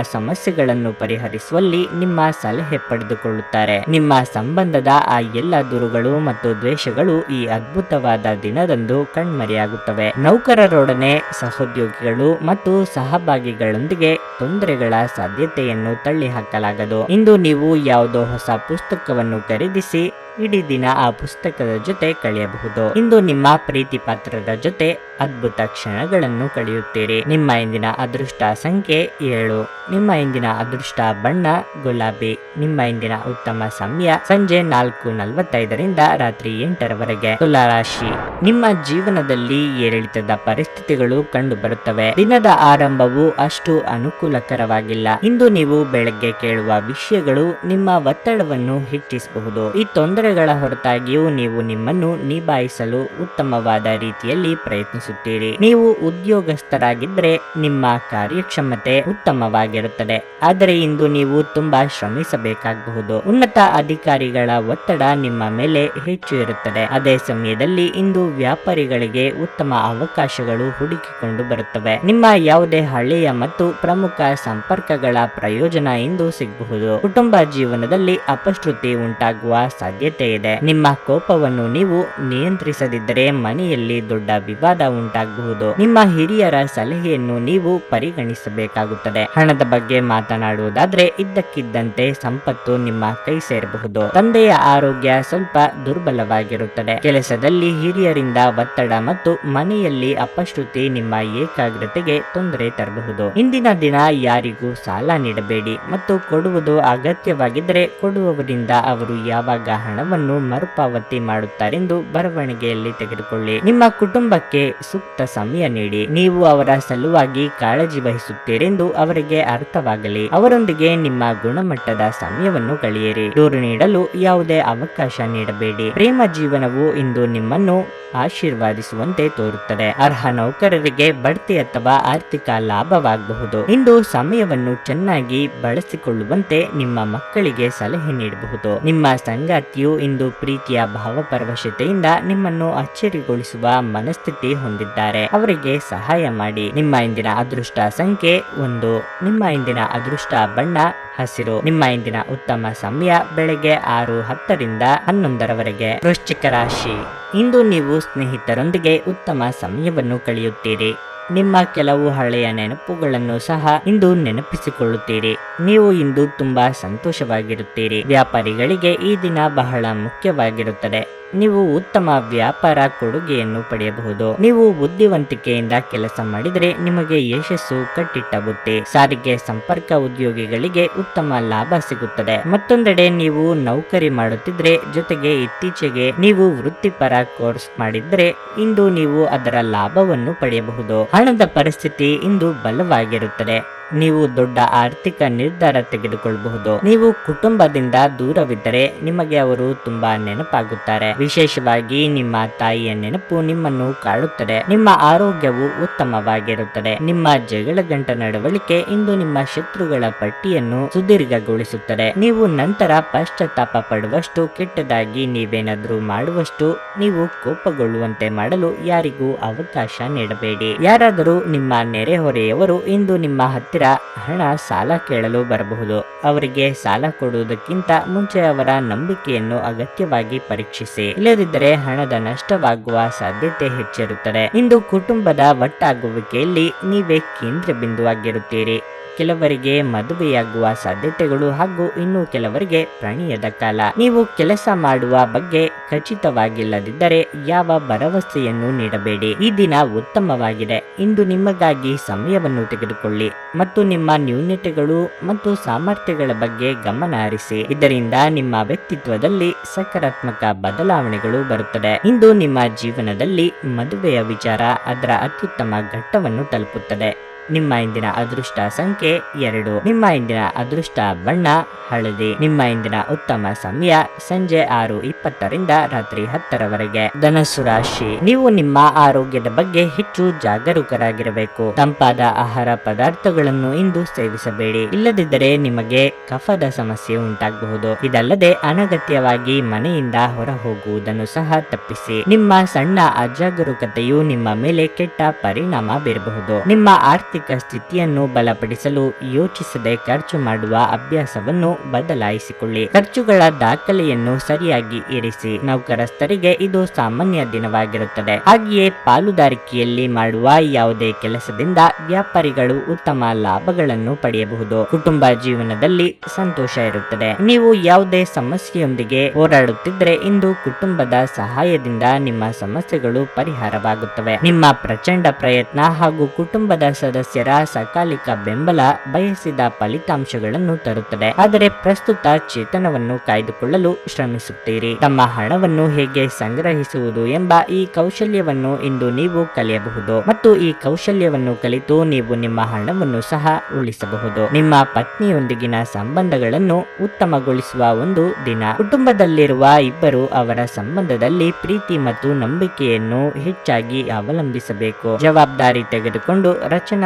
ಸಮಸ್ಯೆಗಳನ್ನು ಪರಿಹರಿಸುವಲ್ಲಿ ನಿಮ್ಮ ಸಲಹೆ ಪಡೆದುಕೊಳ್ಳುತ್ತಾರೆ. ನಿಮ್ಮ ಸಂಬಂಧದ ಆ ಎಲ್ಲ ದೂರುಗಳು ಮತ್ತು ದ್ವೇಷಗಳು ಈ ಅದ್ಭುತವಾದ ದಿನದಂದು ಕಣ್ಮರೆಯಾಗುತ್ತವೆ. ನೌಕರರೊಡನೆ ಸಹೋದ್ಯೋಗಿಗಳು ಮತ್ತು ಸಹಭಾಗಿಗಳೊಂದಿಗೆ ತೊಂದರೆಗಳ ಸಾಧ್ಯತೆಯನ್ನು ತಳ್ಳಿಹಾಕಲಾಗದು. ಇಂದು ನೀವು ಯಾವುದೋ ಹೊಸ ಪುಸ್ತಕವನ್ನು ಖರೀದಿಸಿ ಇಡೀ ದಿನ ಆ ಪುಸ್ತಕದ ಜೊತೆ ಕಳೆಯಬಹುದು. ಇಂದು ನಿಮ್ಮ ಪ್ರೀತಿ ಪಾತ್ರದ ಜೊತೆ ಅದ್ಭುತ ಕ್ಷಣಗಳನ್ನು ಕಳೆಯುತ್ತೀರಿ. ನಿಮ್ಮ ಇಂದಿನ ಅದೃಷ್ಟ ಸಂಖ್ಯೆ ಏಳು. ನಿಮ್ಮ ಇಂದಿನ ಅದೃಷ್ಟ ಬಣ್ಣ, ಗುಲಾಬಿ. ನಿಮ್ಮ ಇಂದಿನ ಉತ್ತಮ ಸಮಯ ಸಂಜೆ ನಾಲ್ಕು ನಲವತ್ತೈದರಿಂದ ರಾತ್ರಿ ಎಂಟರವರೆಗೆ. ತುಲಾರಾಶಿ. ನಿಮ್ಮ ಜೀವನದಲ್ಲಿ ಏರಿಳಿತದ ಪರಿಸ್ಥಿತಿಗಳು ಕಂಡು ಬರುತ್ತವೆ ದಿನದ ಆರಂಭವು ಅಷ್ಟು ಅನುಕೂಲಕರವಾಗಿಲ್ಲ. ಇಂದು ನೀವು ಬೆಳಗ್ಗೆ ಕೇಳುವ ವಿಷಯಗಳು ನಿಮ್ಮ ಒತ್ತಡವನ್ನು ಹೆಚ್ಚಿಸಬಹುದು. ಈ ತೊಂದರೆಗಳ ಹೊರತಾಗಿಯೂ ನೀವು ನಿಮ್ಮನ್ನು ನಿಭಾಯಿಸಲು ಉತ್ತಮವಾದ ರೀತಿಯಲ್ಲಿ ಪ್ರಯತ್ನಿಸುತ್ತೀರಿ. ನೀವು ಉದ್ಯೋಗಸ್ಥರಾಗಿದ್ದರೆ ನಿಮ್ಮ ಕಾರ್ಯಕ್ಷಮತೆ ಉತ್ತಮವಾಗಿರುತ್ತದೆ. ಆದರೆ ಇಂದು ನೀವು ತುಂಬಾ ಶ್ರಮಿಸಬೇಕಾಗಬಹುದು. ಉನ್ನತ ಅಧಿಕಾರಿಗಳ ಒತ್ತಡ ನಿಮ್ಮ ಮೇಲೆ ಹೆಚ್ಚು ಇರುತ್ತದೆ. ಅದೇ ಸಮಯದಲ್ಲಿ ಇಂದು ವ್ಯಾಪಾರಿಗಳಿಗೆ ಉತ್ತಮ ಅವಕಾಶಗಳು ಹುಡುಕಿಕೊಂಡು ಬರುತ್ತವೆ. ನಿಮ್ಮ ಯಾವುದೇ ಹಳೆಯ ಮತ್ತು ಪ್ರಮುಖ ಸಂಪರ್ಕಗಳ ಪ್ರಯೋಜನ ಇಂದು ಸಿಗಬಹುದು. ಕುಟುಂಬ ಜೀವನದಲ್ಲಿ ಅಪಶ್ರುತಿ ಉಂಟಾಗುವ ಸಾಧ್ಯತೆ ಇದೆ ನಿಮ್ಮ ಕೋಪವನ್ನು ನೀವು ನಿಯಂತ್ರಿಸದಿದ್ದರೆ ಮನೆಯಲ್ಲಿ ದೊಡ್ಡ ವಿವಾದ ಉಂಟಾಗಬಹುದು. ನಿಮ್ಮ ಹಿರಿಯರ ಸಲಹೆಯನ್ನು ನೀವು ಪರಿಗಣಿಸಬೇಕಾಗುತ್ತದೆ. ಹಣದ ಬಗ್ಗೆ ಮಾತನಾಡುವುದಾದ್ರೆ ಇದ್ದಕ್ಕಿದ್ದಂತೆ ಸಂಪತ್ತು ನಿಮ್ಮ ಕೈ ಸೇರಬಹುದು. ತಂದೆಯ ಆರೋಗ್ಯ ಸ್ವಲ್ಪ ದುರ್ಬಲವಾಗಿರುತ್ತದೆ. ಕೆಲಸದಲ್ಲಿ ಹಿರಿಯರಿಂದ ಒತ್ತಡ ಮತ್ತು ಮನೆಯಲ್ಲಿ ಅಪಶ್ರುತಿ ನಿಮ್ಮ ಏಕಾಗ್ರತೆಗೆ ತೊಂದರೆ ತರಬಹುದು. ಇಂದಿನ ದಿನ ಯಾರಿಗೂ ಸಾಲ ನೀಡಬೇಡಿ ಮತ್ತು ಕೊಡುವುದು ಅಗತ್ಯವಾಗಿದ್ದರೆ ಕೊಡುವವರಿಂದ ಅವರು ಯಾವಾಗ ಹಣವನ್ನು ಮರುಪಾವತಿ ಮಾಡುತ್ತಾರೆಂದು ಬರವಣಿಗೆಯಲ್ಲಿ ತೆಗೆದುಕೊಳ್ಳಿ. ನಿಮ್ಮ ಕುಟುಂಬಕ್ಕೆ ಸೂಕ್ತ ಸಮಯ ನೀಡಿ. ನೀವು ಅವರ ಸಲುವಾಗಿ ಕಾಳಜಿ ವಹಿಸುತ್ತೀರೆಂದು ಅವರಿಗೆ ಅರ್ಥವಾಗಲಿ. ಅವರೊಂದಿಗೆ ನಿಮ್ಮ ಗುಣಮಟ್ಟದ ಸಮಯವನ್ನು ಕಳೆಯಿರಿ. ದೂರು ನೀಡಲು ಯಾವುದೇ ಅವಕಾಶ ನೀಡಬೇಡಿ. ಪ್ರೇಮ ಜೀವನವು ಇಂದು ನಿಮ್ಮನ್ನು ಆಶೀರ್ವಾದಿಸುವಂತೆ ತೋರುತ್ತದೆ. ಅರ್ಹ ನೌಕರರಿಗೆ ಬಡ್ತಿ ಅಥವಾ ಆರ್ಥಿಕ ಲಾಭವಾಗಬಹುದು. ಇಂದು ಸಮಯವನ್ನು ಚೆನ್ನಾಗಿ ಬಳಸಿಕೊಳ್ಳುವಂತೆ ನಿಮ್ಮ ಮಕ್ಕಳಿಗೆ ಸಲಹೆ ನೀಡಬಹುದು. ನಿಮ್ಮ ಸಂಗಾತಿಯು ಇಂದು ಪ್ರೀತಿಯ ಭಾವಪರವಶತೆಯಿಂದ ನಿಮ್ಮನ್ನು ಅಚ್ಚರಿಗೊಳಿಸುವ ಮನಸ್ಥಿತಿ ಹೊಂದಿದ್ದಾರೆ. ಅವರಿಗೆ ಸಹಾಯ ಮಾಡಿ. ನಿಮ್ಮ ಇಂದಿನ ಅದೃಷ್ಟ ಸಂಖ್ಯೆ ಒಂದು. ನಿಮ್ಮ ಇಂದಿನ ಅದೃಷ್ಟ ಬಣ್ಣ ಹಸಿರು. ನಿಮ್ಮ ಇಂದಿನ ಉತ್ತಮ ಸಮಯ ಬೆಳಗ್ಗೆ ಆರು ಹತ್ತರಿಂದ ಹನ್ನೊಂದರವರೆಗೆ. ವೃಶ್ಚಿಕ ರಾಶಿ. ಇಂದು ನೀವು ಸ್ನೇಹಿತರೊಂದಿಗೆ ಉತ್ತಮ ಸಮಯವನ್ನು ಕಳೆಯುತ್ತೀರಿ. ನಿಮ್ಮ ಕೆಲವು ಹಳೆಯ ನೆನಪುಗಳನ್ನು ಸಹ ಇಂದು ನೆನಪಿಸಿಕೊಳ್ಳುತ್ತೀರಿ. ನೀವು ಇಂದು ತುಂಬಾ ಸಂತೋಷವಾಗಿರುತ್ತೀರಿ. ವ್ಯಾಪಾರಿಗಳಿಗೆ ಈ ದಿನ ಬಹಳ ಮುಖ್ಯವಾಗಿರುತ್ತದೆ. ನೀವು ಉತ್ತಮ ವ್ಯಾಪಾರ ಕೊಡುಗೆಯನ್ನು ಪಡೆಯಬಹುದು. ನೀವು ಬುದ್ಧಿವಂತಿಕೆಯಿಂದ ಕೆಲಸ ಮಾಡಿದರೆ ನಿಮಗೆ ಯಶಸ್ಸು ಕಟ್ಟಿಟ್ಟ ಬುತ್ತಿ ಸಾರಿಗೆ ಸಂಪರ್ಕ ಉದ್ಯೋಗಿಗಳಿಗೆ ಉತ್ತಮ ಲಾಭ ಸಿಗುತ್ತದೆ. ಮತ್ತೊಂದೆಡೆ ನೀವು ನೌಕರಿ ಮಾಡುತ್ತಿದ್ರೆ ಜೊತೆಗೆ ಇತ್ತೀಚೆಗೆ ನೀವು ವೃತ್ತಿಪರ ಕೋರ್ಸ್ ಮಾಡಿದ್ರೆ ಇಂದು ನೀವು ಅದರ ಲಾಭವನ್ನು ಪಡೆಯಬಹುದು. ಹಣದ ಪರಿಸ್ಥಿತಿ ಇಂದು ಬಲವಾಗಿರುತ್ತದೆ. ನೀವು ದೊಡ್ಡ ಆರ್ಥಿಕ ನಿರ್ಧಾರ ತೆಗೆದುಕೊಳ್ಳಬಹುದು ನೀವು ಕುಟುಂಬದಿಂದ ದೂರವಿದ್ದರೆ ನಿಮಗೆ ಅವರು ತುಂಬಾ ನೆನಪಾಗುತ್ತಾರೆ. ವಿಶೇಷವಾಗಿ ನಿಮ್ಮ ತಾಯಿಯ ನೆನಪು ನಿಮ್ಮನ್ನು ಕಾಡುತ್ತದೆ. ನಿಮ್ಮ ಆರೋಗ್ಯವು ಉತ್ತಮವಾಗಿರುತ್ತದೆ. ನಿಮ್ಮ ಜಗಳ ಗಂಟ ನಡವಳಿಕೆ ಇಂದು ನಿಮ್ಮ ಶತ್ರುಗಳ ಪಟ್ಟಿಯನ್ನು ಸುದೀರ್ಘಗೊಳಿಸುತ್ತದೆ. ನೀವು ನಂತರ ಪಶ್ಚಾತ್ತಾಪ ಪಡುವಷ್ಟು, ಕೆಟ್ಟದಾಗಿ ನೀವೇನಾದ್ರೂ ಮಾಡುವಷ್ಟು, ನೀವು ಕೋಪಗೊಳ್ಳುವಂತೆ ಮಾಡಲು ಯಾರಿಗೂ ಅವಕಾಶ ನೀಡಬೇಡಿ. ಯಾರಾದರೂ ನಿಮ್ಮ ನೆರೆಹೊರೆಯವರು ಇಂದು ನಿಮ್ಮ ಹತ್ತಿರ ಹಣ ಸಾಲ ಕೇಳಲು ಬರಬಹುದು. ಅವರಿಗೆ ಸಾಲ ಕೊಡುವುದಕ್ಕಿಂತ ಮುಂಚೆ ಅವರ ನಂಬಿಕೆಯನ್ನು ಅಗತ್ಯವಾಗಿ ಪರೀಕ್ಷಿಸಿ. ಇಲ್ಲದಿದ್ದರೆ ಹಣದ ನಷ್ಟವಾಗುವ ಸಾಧ್ಯತೆ ಹೆಚ್ಚಿರುತ್ತದೆ. ಇಂದು ಕುಟುಂಬದ ಒಟ್ಟಾಗುವಿಕೆಯಲ್ಲಿ ನೀವೇ ಕೇಂದ್ರ ಬಿಂದುವಾಗಿರುತ್ತೀರಿ ಕೆಲವರಿಗೆ ಮದುವೆಯಾಗುವ ಸಾಧ್ಯತೆಗಳು ಹಾಗೂ ಇನ್ನು ಕೆಲವರಿಗೆ ಪ್ರಣಯದ ಕಾಲ. ನೀವು ಕೆಲಸ ಮಾಡುವ ಬಗ್ಗೆ ಖಚಿತವಾಗಿಲ್ಲದಿದ್ದರೆ ಯಾವ ಭರವಸೆಯನ್ನು ನೀಡಬೇಡಿ. ಈ ದಿನ ಉತ್ತಮವಾಗಿದೆ. ಇಂದು ನಿಮಗಾಗಿ ಸಮಯವನ್ನು ತೆಗೆದುಕೊಳ್ಳಿ ಮತ್ತು ನಿಮ್ಮ ನ್ಯೂನತೆಗಳು ಮತ್ತು ಸಾಮರ್ಥ್ಯಗಳ ಬಗ್ಗೆ ಗಮನ ಹರಿಸಿ. ಇದರಿಂದ ನಿಮ್ಮ ವ್ಯಕ್ತಿತ್ವದಲ್ಲಿ ಸಕಾರಾತ್ಮಕ ಬದಲಾವಣೆಗಳು ಬರುತ್ತದೆ. ಇಂದು ನಿಮ್ಮ ಜೀವನದಲ್ಲಿ ಮದುವೆಯ ವಿಚಾರ ಅದರ ಅತ್ಯುತ್ತಮ ಘಟ್ಟವನ್ನು ತಲುಪುತ್ತದೆ. ನಿಮ್ಮ ಇಂದಿನ ಅದೃಷ್ಟ ಸಂಖ್ಯೆ ಎರಡು. ನಿಮ್ಮ ಇಂದಿನ ಅದೃಷ್ಟ ಬಣ್ಣ, ಹಳದಿ. ನಿಮ್ಮ ಇಂದಿನ ಉತ್ತಮ ಸಮಯ ಸಂಜೆ ಆರು ಇಪ್ಪತ್ತರಿಂದ ರಾತ್ರಿ ಹತ್ತರವರೆಗೆ. ಧನಸ್ಸು ರಾಶಿ. ನೀವು ನಿಮ್ಮ ಆರೋಗ್ಯದ ಬಗ್ಗೆ ಹೆಚ್ಚು ಜಾಗರೂಕರಾಗಿರಬೇಕು. ತಂಪಾದ ಆಹಾರ ಪದಾರ್ಥಗಳನ್ನು ಇಂದು ಸೇವಿಸಬೇಡಿ. ಇಲ್ಲದಿದ್ದರೆ ನಿಮಗೆ ಕಫದ ಸಮಸ್ಯೆ ಉಂಟಾಗಬಹುದು. ಇದಲ್ಲದೆ ಅನಗತ್ಯವಾಗಿ ಮನೆಯಿಂದ ಹೊರ ಹೋಗುವುದನ್ನು ಸಹ ತಪ್ಪಿಸಿ. ನಿಮ್ಮ ಸಣ್ಣ ಅಜಾಗರೂಕತೆಯು ನಿಮ್ಮ ಮೇಲೆ ಕೆಟ್ಟ ಪರಿಣಾಮ ಬೀರಬಹುದು. ನಿಮ್ಮ ಆರ್ಥಿಕ ಸ್ಥಿತಿಯನ್ನು ಬಲಪಡಿಸಲು ಯೋಚಿಸದೆ ಖರ್ಚು ಮಾಡುವ ಅಭ್ಯಾಸವನ್ನು ಬದಲಾಯಿಸಿಕೊಳ್ಳಿ. ಖರ್ಚುಗಳ ದಾಖಲೆಯನ್ನು ಸರಿಯಾಗಿ ಇರಿಸಿ. ನೌಕರಸ್ಥರಿಗೆ ಇದು ಸಾಮಾನ್ಯ ದಿನವಾಗಿರುತ್ತದೆ. ಹಾಗೆಯೇ ಪಾಲುದಾರಿಕೆಯಲ್ಲಿ ಮಾಡುವ ಯಾವುದೇ ಕೆಲಸದಿಂದ ವ್ಯಾಪಾರಿಗಳು ಉತ್ತಮ ಲಾಭಗಳನ್ನು ಪಡೆಯಬಹುದು. ಕುಟುಂಬ ಜೀವನದಲ್ಲಿ ಸಂತೋಷ ಇರುತ್ತದೆ. ನೀವು ಯಾವುದೇ ಸಮಸ್ಯೆಯೊಂದಿಗೆ ಹೋರಾಡುತ್ತಿದ್ರೆ ಇಂದು ಕುಟುಂಬದ ಸಹಾಯದಿಂದ ನಿಮ್ಮ ಸಮಸ್ಯೆಗಳು ಪರಿಹಾರವಾಗುತ್ತವೆ. ನಿಮ್ಮ ಪ್ರಚಂಡ ಪ್ರಯತ್ನ ಹಾಗೂ ಕುಟುಂಬದ ಸದಸ್ಯರ ಸಕಾಲಿಕ ಬೆಂಬಲ ಬಯಸಿದ ಫಲಿತಾಂಶಗಳನ್ನು ತರುತ್ತದೆ. ಆದರೆ ಪ್ರಸ್ತುತ ಚೇತನವನ್ನು ಕಾಯ್ದುಕೊಳ್ಳಲು ಶ್ರಮಿಸುತ್ತೀರಿ. ತಮ್ಮ ಹಣವನ್ನು ಹೇಗೆ ಸಂಗ್ರಹಿಸುವುದು ಎಂಬ ಈ ಕೌಶಲ್ಯವನ್ನು ಇಂದು ನೀವು ಕಲಿಯಬಹುದು. ಮತ್ತು ಈ ಕೌಶಲ್ಯವನ್ನು ಕಲಿತು ನೀವು ನಿಮ್ಮ ಹಣವನ್ನು ಸಹ ಉಳಿಸಬಹುದು. ನಿಮ್ಮ ಪತ್ನಿಯೊಂದಿಗಿನ ಸಂಬಂಧಗಳನ್ನು ಉತ್ತಮಗೊಳಿಸುವ ಒಂದು ದಿನ. ಕುಟುಂಬದಲ್ಲಿರುವ ಇಬ್ಬರು ಅವರ ಸಂಬಂಧದಲ್ಲಿ ಪ್ರೀತಿ ಮತ್ತು ನಂಬಿಕೆಯನ್ನು ಹೆಚ್ಚಾಗಿ ಅವಲಂಬಿಸಬೇಕು. ಜವಾಬ್ದಾರಿ ತೆಗೆದುಕೊಂಡು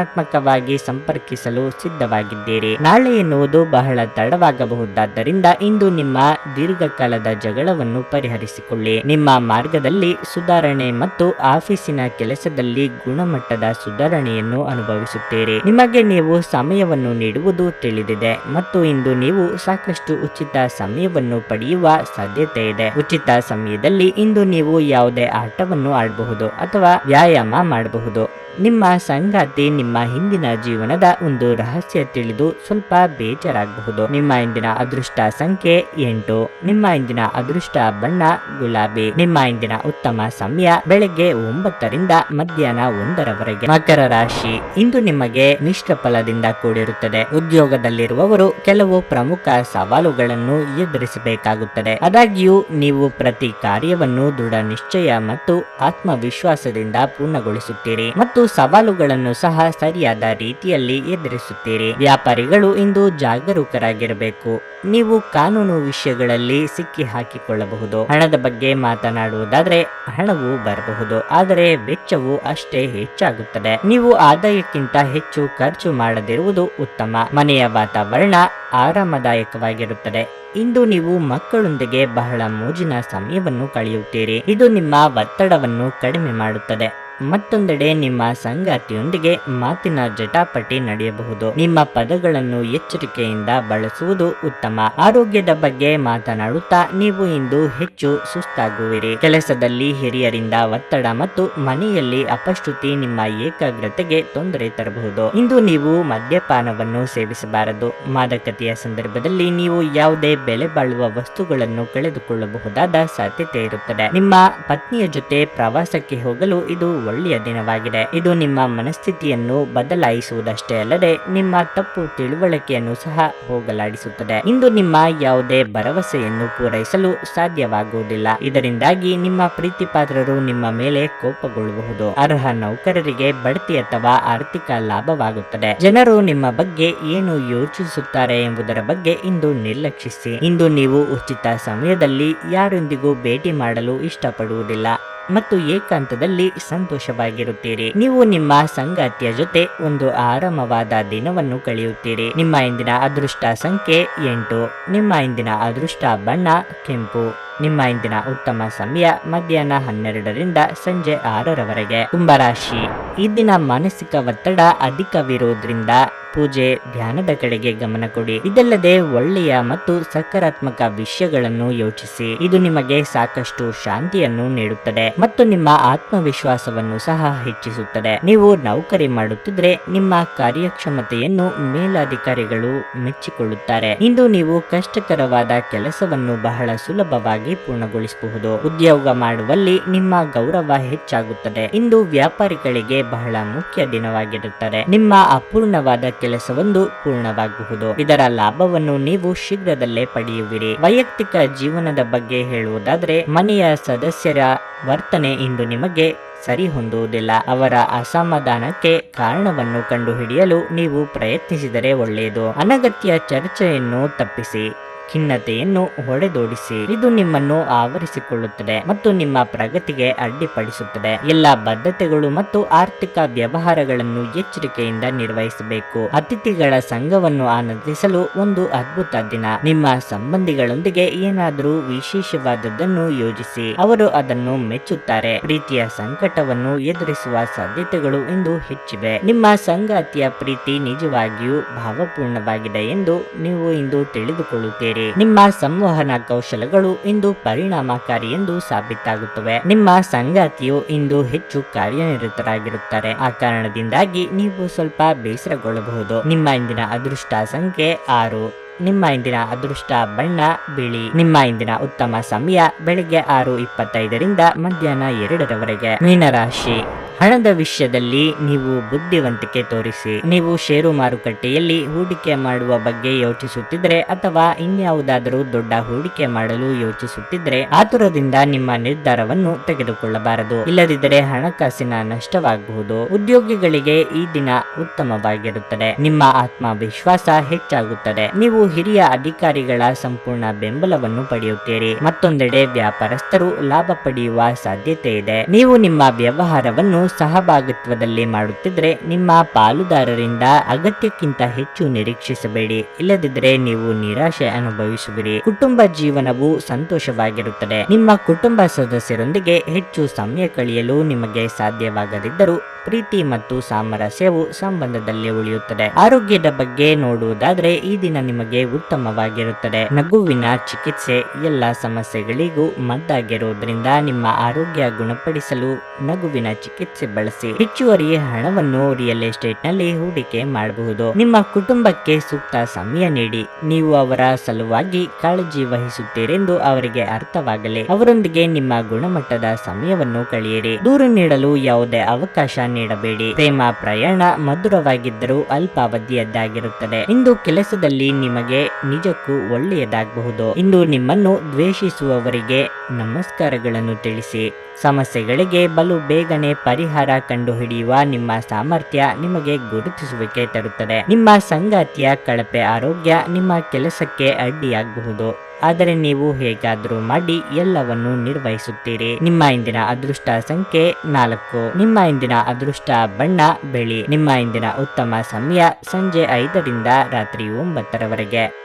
ರಚನಾತ್ಮಕವಾಗಿ ಸಂಪರ್ಕಿಸಲು ಸಿದ್ಧವಾಗಿದ್ದೀರಿ. ನಾಳೆ ಎನ್ನುವುದು ಬಹಳ ತಡವಾಗಬಹುದಾದ್ದರಿಂದ ಇಂದು ನಿಮ್ಮ ದೀರ್ಘಕಾಲದ ಜಗಳವನ್ನು ಪರಿಹರಿಸಿಕೊಳ್ಳಿ. ನಿಮ್ಮ ಮಾರ್ಗದಲ್ಲಿ ಸುಧಾರಣೆ ಮತ್ತು ಆಫೀಸಿನ ಕೆಲಸದಲ್ಲಿ ಗುಣಮಟ್ಟದ ಸುಧಾರಣೆಯನ್ನು ಅನುಭವಿಸುತ್ತೀರಿ. ನಿಮಗೆ ನೀವು ಸಮಯವನ್ನು ನೀಡುವುದು ತಿಳಿದಿದೆ ಮತ್ತು ಇಂದು ನೀವು ಸಾಕಷ್ಟು ಉಚಿತ ಸಮಯವನ್ನು ಪಡೆಯುವ ಸಾಧ್ಯತೆ ಇದೆ. ಉಚಿತ ಸಮಯದಲ್ಲಿ ಇಂದು ನೀವು ಯಾವುದೇ ಆಟವನ್ನು ಆಡಬಹುದು ಅಥವಾ ವ್ಯಾಯಾಮ ಮಾಡಬಹುದು. ನಿಮ್ಮ ಸಂಗಾತಿ ನಿಮ್ಮ ಹಿಂದಿನ ಜೀವನದ ಒಂದು ರಹಸ್ಯ ತಿಳಿದು ಸ್ವಲ್ಪ ಬೇಜಾರಾಗಬಹುದು. ನಿಮ್ಮ ಇಂದಿನ ಅದೃಷ್ಟ ಸಂಖ್ಯೆ ಎಂಟು. ನಿಮ್ಮ ಇಂದಿನ ಅದೃಷ್ಟ ಬಣ್ಣ ಗುಲಾಬಿ. ನಿಮ್ಮ ಇಂದಿನ ಉತ್ತಮ ಸಮಯ ಬೆಳಗ್ಗೆ ಒಂಬತ್ತರಿಂದ ಮಧ್ಯಾಹ್ನ ಒಂದರವರೆಗೆ. ಮಕರ ರಾಶಿ. ಇಂದು ನಿಮಗೆ ಮಿಶ್ರ ಫಲದಿಂದ ಕೂಡಿರುತ್ತದೆ. ಉದ್ಯೋಗದಲ್ಲಿರುವವರು ಕೆಲವು ಪ್ರಮುಖ ಸವಾಲುಗಳನ್ನು ಎದುರಿಸಬೇಕಾಗುತ್ತದೆ. ಆದಾಗ್ಯೂ, ನೀವು ಪ್ರತಿ ಕಾರ್ಯವನ್ನು ದೃಢ ನಿಶ್ಚಯ ಮತ್ತು ಆತ್ಮವಿಶ್ವಾಸದಿಂದ ಪೂರ್ಣಗೊಳಿಸುತ್ತೀರಿ. ಮತ್ತು ಸವಾಲುಗಳನ್ನು ಸಹ ಸರಿಯಾದ ರೀತಿಯಲ್ಲಿ ಎದುರಿಸುತ್ತೀರಿ. ವ್ಯಾಪಾರಿಗಳು ಇಂದು ಜಾಗರೂಕರಾಗಿರಬೇಕು. ನೀವು ಕಾನೂನು ವಿಷಯಗಳಲ್ಲಿ ಸಿಕ್ಕಿ ಹಾಕಿಕೊಳ್ಳಬಹುದು ಹಣದ ಬಗ್ಗೆ ಮಾತನಾಡುವುದಾದ್ರೆ ಹಣವು ಬರಬಹುದು. ಆದರೆ ವೆಚ್ಚವು ಅಷ್ಟೇ ಹೆಚ್ಚಾಗುತ್ತದೆ. ನೀವು ಆದಾಯಕ್ಕಿಂತ ಹೆಚ್ಚು ಖರ್ಚು ಮಾಡದಿರುವುದು ಉತ್ತಮ. ಮನೆಯ ವಾತಾವರಣ ಆರಾಮದಾಯಕವಾಗಿರುತ್ತದೆ. ಇಂದು ನೀವು ಮಕ್ಕಳೊಂದಿಗೆ ಬಹಳ ಮೋಜಿನ ಸಮಯವನ್ನು ಕಳೆಯುತ್ತೀರಿ. ಇದು ನಿಮ್ಮ ಒತ್ತಡವನ್ನು ಕಡಿಮೆ ಮಾಡುತ್ತದೆ. ಮತ್ತೊಂದೆಡೆ ನಿಮ್ಮ ಸಂಗಾತಿಯೊಂದಿಗೆ ಮಾತಿನ ಜಟಾಪಟಿ ನಡೆಯಬಹುದು. ನಿಮ್ಮ ಪದಗಳನ್ನು ಎಚ್ಚರಿಕೆಯಿಂದ ಬಳಸುವುದು ಉತ್ತಮ. ಆರೋಗ್ಯದ ಬಗ್ಗೆ ಮಾತನಾಡುತ್ತಾ ನೀವು ಇಂದು ಹೆಚ್ಚು ಸುಸ್ತಾಗುವಿರಿ. ಕೆಲಸದಲ್ಲಿ ಹಿರಿಯರಿಂದ ಒತ್ತಡ ಮತ್ತು ಮನೆಯಲ್ಲಿ ಅಪಶ್ರುತಿ ನಿಮ್ಮ ಏಕಾಗ್ರತೆಗೆ ತೊಂದರೆ ತರಬಹುದು. ಇಂದು ನೀವು ಮದ್ಯಪಾನವನ್ನು ಸೇವಿಸಬಾರದು. ಮಾದಕತೆಯ ಸಂದರ್ಭದಲ್ಲಿ ನೀವು ಯಾವುದೇ ಬೆಲೆ ಬಾಳುವ ವಸ್ತುಗಳನ್ನು ಕಳೆದುಕೊಳ್ಳಬಹುದಾದ ಸಾಧ್ಯತೆ ಇರುತ್ತದೆ. ನಿಮ್ಮ ಪತ್ನಿಯ ಜೊತೆ ಪ್ರವಾಸಕ್ಕೆ ಹೋಗಲು ಇದು ಒಳ್ಳೆಯ ದಿನವಾಗಿದೆ. ಇದು ನಿಮ್ಮ ಮನಸ್ಥಿತಿಯನ್ನು ಬದಲಾಯಿಸುವುದಷ್ಟೇ ಅಲ್ಲದೆ ನಿಮ್ಮ ತಪ್ಪು ತಿಳುವಳಿಕೆಯನ್ನು ಸಹ ಹೋಗಲಾಡಿಸುತ್ತದೆ. ಇಂದು ನಿಮ್ಮ ಯಾವುದೇ ಭರವಸೆಯನ್ನು ಪೂರೈಸಲು ಸಾಧ್ಯವಾಗುವುದಿಲ್ಲ. ಇದರಿಂದಾಗಿ ನಿಮ್ಮ ಪ್ರೀತಿಪಾತ್ರರು ನಿಮ್ಮ ಮೇಲೆ ಕೋಪಗೊಳ್ಳಬಹುದು. ಅರ್ಹ ನೌಕರರಿಗೆ ಬಡ್ತಿ ಅಥವಾ ಆರ್ಥಿಕ ಲಾಭವಾಗುತ್ತದೆ. ಜನರು ನಿಮ್ಮ ಬಗ್ಗೆ ಏನು ಯೋಚಿಸುತ್ತಾರೆ ಎಂಬುದರ ಬಗ್ಗೆ ಇಂದು ನಿರ್ಲಕ್ಷಿಸಿ. ಇಂದು ನೀವು ಉಚಿತ ಸಮಯದಲ್ಲಿ ಯಾರೊಂದಿಗೂ ಭೇಟಿ ಮಾಡಲು ಇಷ್ಟಪಡುವುದಿಲ್ಲ. ಮತ್ತು ಏಕಾಂತದಲ್ಲಿ ಸಂತೋಷವಾಗಿರುತ್ತೀರಿ. ನೀವು ನಿಮ್ಮ ಸಂಗಾತಿಯ ಜೊತೆ ಒಂದು ಆರಾಮವಾದ ದಿನವನ್ನು ಕಳೆಯುತ್ತೀರಿ. ನಿಮ್ಮ ಇಂದಿನ ಅದೃಷ್ಟ ಸಂಖ್ಯೆ ಎಂಟು. ನಿಮ್ಮ ಇಂದಿನ ಅದೃಷ್ಟ ಬಣ್ಣ ಕೆಂಪು. ನಿಮ್ಮ ಇಂದಿನ ಉತ್ತಮ ಸಮಯ ಮಧ್ಯಾಹ್ನ ಹನ್ನೆರಡರಿಂದ ಸಂಜೆ ಆರರವರೆಗೆ. ಕುಂಭರಾಶಿ. ಈ ದಿನ ಮಾನಸಿಕ ಒತ್ತಡ ಅಧಿಕವಿರುವುದರಿಂದ ಪೂಜೆ, ಧ್ಯಾನದ ಕಡೆಗೆ ಗಮನ ಕೊಡಿ. ಇದಲ್ಲದೆ ಒಳ್ಳೆಯ ಮತ್ತು ಸಕಾರಾತ್ಮಕ ವಿಷಯಗಳನ್ನು ಯೋಚಿಸಿ. ಇದು ನಿಮಗೆ ಸಾಕಷ್ಟು ಶಾಂತಿಯನ್ನು ನೀಡುತ್ತದೆ ಮತ್ತು ನಿಮ್ಮ ಆತ್ಮವಿಶ್ವಾಸವನ್ನು ಸಹ ಹೆಚ್ಚಿಸುತ್ತದೆ. ನೀವು ನೌಕರಿ ಮಾಡುತ್ತಿದ್ರೆ ನಿಮ್ಮ ಕಾರ್ಯಕ್ಷಮತೆಯನ್ನು ಮೇಲಾಧಿಕಾರಿಗಳು ಮೆಚ್ಚಿಕೊಳ್ಳುತ್ತಾರೆ. ಇಂದು ನೀವು ಕಷ್ಟಕರವಾದ ಕೆಲಸವನ್ನು ಬಹಳ ಸುಲಭವಾಗಿ ಪೂರ್ಣಗೊಳಿಸಬಹುದು. ಉದ್ಯೋಗ ಮಾಡುವಲ್ಲಿ ನಿಮ್ಮ ಗೌರವ ಹೆಚ್ಚಾಗುತ್ತದೆ. ಇಂದು ವ್ಯಾಪಾರಿಗಳಿಗೆ ಬಹಳ ಮುಖ್ಯ ದಿನವಾಗಿರುತ್ತದೆ. ನಿಮ್ಮ ಅಪೂರ್ಣವಾದ ಕೆಲಸವೊಂದು ಪೂರ್ಣವಾಗಬಹುದು. ಇದರ ಲಾಭವನ್ನು ನೀವು ಶೀಘ್ರದಲ್ಲೇ ಪಡೆಯುವಿರಿ. ವೈಯಕ್ತಿಕ ಜೀವನದ ಬಗ್ಗೆ ಹೇಳುವುದಾದ್ರೆ, ಮನೆಯ ಸದಸ್ಯರ ವರ್ತನೆ ಇಂದು ನಿಮಗೆ ಸರಿ ಹೊಂದುವುದಿಲ್ಲ ಅವರ ಅಸಮಾಧಾನಕ್ಕೆ ಕಾರಣವನ್ನು ಕಂಡುಹಿಡಿಯಲು ನೀವು ಪ್ರಯತ್ನಿಸಿದರೆ ಒಳ್ಳೆಯದು. ಅನಗತ್ಯ ಚರ್ಚೆಯನ್ನು ತಪ್ಪಿಸಿ. ಖಿನ್ನತೆಯನ್ನು ಹೊಡೆದೋಡಿಸಿ. ಇದು ನಿಮ್ಮನ್ನು ಆವರಿಸಿಕೊಳ್ಳುತ್ತದೆ ಮತ್ತು ನಿಮ್ಮ ಪ್ರಗತಿಗೆ ಅಡ್ಡಿಪಡಿಸುತ್ತದೆ. ಎಲ್ಲ ಬದ್ಧತೆಗಳು ಮತ್ತು ಆರ್ಥಿಕ ವ್ಯವಹಾರಗಳನ್ನು ಎಚ್ಚರಿಕೆಯಿಂದ ನಿರ್ವಹಿಸಬೇಕು. ಅತಿಥಿಗಳ ಸಂಘವನ್ನು ಆನಂದಿಸಲು ಒಂದು ಅದ್ಭುತ ದಿನ. ನಿಮ್ಮ ಸಂಬಂಧಿಗಳೊಂದಿಗೆ ಏನಾದರೂ ವಿಶೇಷವಾದದ್ದನ್ನು ಯೋಜಿಸಿ. ಅವರು ಅದನ್ನು ಮೆಚ್ಚುತ್ತಾರೆ. ಪ್ರೀತಿಯ ಸಂಕಟವನ್ನು ಎದುರಿಸುವ ಸಾಧ್ಯತೆಗಳು ಇಂದು ಹೆಚ್ಚಿವೆ. ನಿಮ್ಮ ಸಂಗಾತಿಯ ಪ್ರೀತಿ ನಿಜವಾಗಿಯೂ ಭಾವಪೂರ್ಣವಾಗಿದೆ ಎಂದು ನೀವು ಇಂದು ತಿಳಿದುಕೊಳ್ಳುತ್ತೀರಿ. ನಿಮ್ಮ ಸಂವಹನ ಕೌಶಲಗಳು ಇಂದು ಪರಿಣಾಮಕಾರಿ ಎಂದು ಸಾಬೀತಾಗುತ್ತವೆ. ನಿಮ್ಮ ಸಂಗಾತಿಯು ಇಂದು ಹೆಚ್ಚು ಕಾರ್ಯನಿರತರಾಗಿರುತ್ತಾರೆ. ಆ ಕಾರಣದಿಂದಾಗಿ ನೀವು ಸ್ವಲ್ಪ ಬೇಸರಗೊಳ್ಳಬಹುದು. ನಿಮ್ಮ ಇಂದಿನ ಅದೃಷ್ಟ ಸಂಖ್ಯೆ ಆರು. ನಿಮ್ಮ ಇಂದಿನ ಅದೃಷ್ಟ ಬಣ್ಣ, ಬಿಳಿ. ನಿಮ್ಮ ಇಂದಿನ ಉತ್ತಮ ಸಮಯ ಬೆಳಿಗ್ಗೆ ಆರು ಇಪ್ಪತ್ತೈದರಿಂದ ಮಧ್ಯಾಹ್ನ ಎರಡರವರೆಗೆ. ಮೀನರಾಶಿ. ಹಣದ ವಿಷಯದಲ್ಲಿ ನೀವು ಬುದ್ಧಿವಂತಿಕೆ ತೋರಿಸಿ, ನೀವು ಷೇರು ಮಾರುಕಟ್ಟೆಯಲ್ಲಿ ಹೂಡಿಕೆ ಮಾಡುವ ಬಗ್ಗೆ ಯೋಚಿಸುತ್ತಿದ್ರೆ ಅಥವಾ ಇನ್ಯಾವುದಾದರೂ ದೊಡ್ಡ ಹೂಡಿಕೆ ಮಾಡಲು ಯೋಚಿಸುತ್ತಿದ್ರೆ ಆತುರದಿಂದ ನಿಮ್ಮ ನಿರ್ಧಾರವನ್ನು ತೆಗೆದುಕೊಳ್ಳಬಾರದು. ಇಲ್ಲದಿದ್ದರೆ ಹಣಕಾಸಿನ ನಷ್ಟವಾಗಬಹುದು. ಉದ್ಯೋಗಿಗಳಿಗೆ ಈ ದಿನ ಉತ್ತಮವಾಗಿರುತ್ತದೆ. ನಿಮ್ಮ ಆತ್ಮವಿಶ್ವಾಸ ಹೆಚ್ಚಾಗುತ್ತದೆ. ನೀವು ಹಿರಿಯ ಅಧಿಕಾರಿಗಳ ಸಂಪೂರ್ಣ ಬೆಂಬಲವನ್ನು ಪಡೆಯುತ್ತೀರಿ. ಮತ್ತೊಂದೆಡೆ ವ್ಯಾಪಾರಸ್ಥರು ಲಾಭ ಪಡೆಯುವ ಸಾಧ್ಯತೆ ಇದೆ. ನೀವು ನಿಮ್ಮ ವ್ಯವಹಾರವನ್ನು ಸಹಭಾಗಿತ್ವದಲ್ಲಿ ಮಾಡುತ್ತಿದ್ರೆ ನಿಮ್ಮ ಪಾಲುದಾರರಿಂದ ಅಗತ್ಯಕ್ಕಿಂತ ಹೆಚ್ಚು ನಿರೀಕ್ಷಿಸಬೇಡಿ. ಇಲ್ಲದಿದ್ದರೆ ನೀವು ನಿರಾಶೆ ಅನುಭವಿಸುವಿರಿ. ಕುಟುಂಬ ಜೀವನವು ಸಂತೋಷವಾಗಿರುತ್ತದೆ. ನಿಮ್ಮ ಕುಟುಂಬ ಸದಸ್ಯರೊಂದಿಗೆ ಹೆಚ್ಚು ಸಮಯ ಕಳೆಯಲು ನಿಮಗೆ ಸಾಧ್ಯವಾಗದಿದ್ದರೂ ಪ್ರೀತಿ ಮತ್ತು ಸಾಮರಸ್ಯವು ಸಂಬಂಧದಲ್ಲಿ ಉಳಿಯುತ್ತದೆ. ಆರೋಗ್ಯದ ಬಗ್ಗೆ ನೋಡುವುದಾದ್ರೆ ಈ ದಿನ ನಿಮಗೆ ಉತ್ತಮವಾಗಿರುತ್ತದೆ. ನಗುವಿನ ಚಿಕಿತ್ಸೆ ಎಲ್ಲ ಸಮಸ್ಯೆಗಳಿಗೂ ಮದ್ದಾಗಿರುವುದರಿಂದ ನಿಮ್ಮ ಆರೋಗ್ಯ ಗುಣಪಡಿಸಲು ನಗುವಿನ ಚಿಕಿತ್ಸೆ ಬಳಸಿ ಹೆಚ್ಚುವರಿ ಹಣವನ್ನು ರಿಯಲ್ ಎಸ್ಟೇಟ್ನಲ್ಲಿ ಹೂಡಿಕೆ ಮಾಡಬಹುದು. ನಿಮ್ಮ ಕುಟುಂಬಕ್ಕೆ ಸೂಕ್ತ ಸಮಯ ನೀಡಿ. ನೀವು ಅವರ ಸಲುವಾಗಿ ಕಾಳಜಿ ವಹಿಸುತ್ತೀರೆಂದು ಅವರಿಗೆ ಅರ್ಥವಾಗಲಿ. ಅವರೊಂದಿಗೆ ನಿಮ್ಮ ಗುಣಮಟ್ಟದ ಸಮಯವನ್ನು ಕಳೆಯಿರಿ. ದೂರು ನೀಡಲು ಯಾವುದೇ ಅವಕಾಶ ನೀಡಬೇಡಿ. ಪ್ರೇಮ ಪ್ರಯಾಣ ಮಧುರವಾಗಿದ್ದರೂ ಅಲ್ಪಾವಧಿಯದ್ದಾಗಿರುತ್ತದೆ. ಇಂದು ಕೆಲಸದಲ್ಲಿ ನಿಮಗೆ ನಿಜಕ್ಕೂ ಒಳ್ಳೆಯದಾಗಬಹುದು. ಇಂದು ನಿಮ್ಮನ್ನು ದ್ವೇಷಿಸುವವರಿಗೆ ನಮಸ್ಕಾರಗಳನ್ನು ತಿಳಿಸಿ. ಸಮಸ್ಯೆಗಳಿಗೆ ಬಲು ಬೇಗನೆ ಪರಿಹಾರ ಕಂಡುಹಿಡಿಯುವ ನಿಮ್ಮ ಸಾಮರ್ಥ್ಯ ನಿಮಗೆ ಗುರುತಿಸುವಿಕೆ ತರುತ್ತದೆ. ನಿಮ್ಮ ಸಂಗಾತಿಯ ಕಳಪೆ ಆರೋಗ್ಯ ನಿಮ್ಮ ಕೆಲಸಕ್ಕೆ ಅಡ್ಡಿಯಾಗಬಹುದು. ಆದರೆ ನೀವು ಹೇಗಾದರೂ ಮಾಡಿ ಎಲ್ಲವನ್ನು ನಿರ್ವಹಿಸುತ್ತೀರಿ. ನಿಮ್ಮ ಇಂದಿನ ಅದೃಷ್ಟ ಸಂಖ್ಯೆ ನಾಲ್ಕು. ನಿಮ್ಮ ಇಂದಿನ ಅದೃಷ್ಟ ಬಣ್ಣ ಬೆಳಿ. ನಿಮ್ಮ ಇಂದಿನ ಉತ್ತಮ ಸಮಯ ಸಂಜೆ ಐದರಿಂದ ರಾತ್ರಿ ಒಂಬತ್ತರವರೆಗೆ.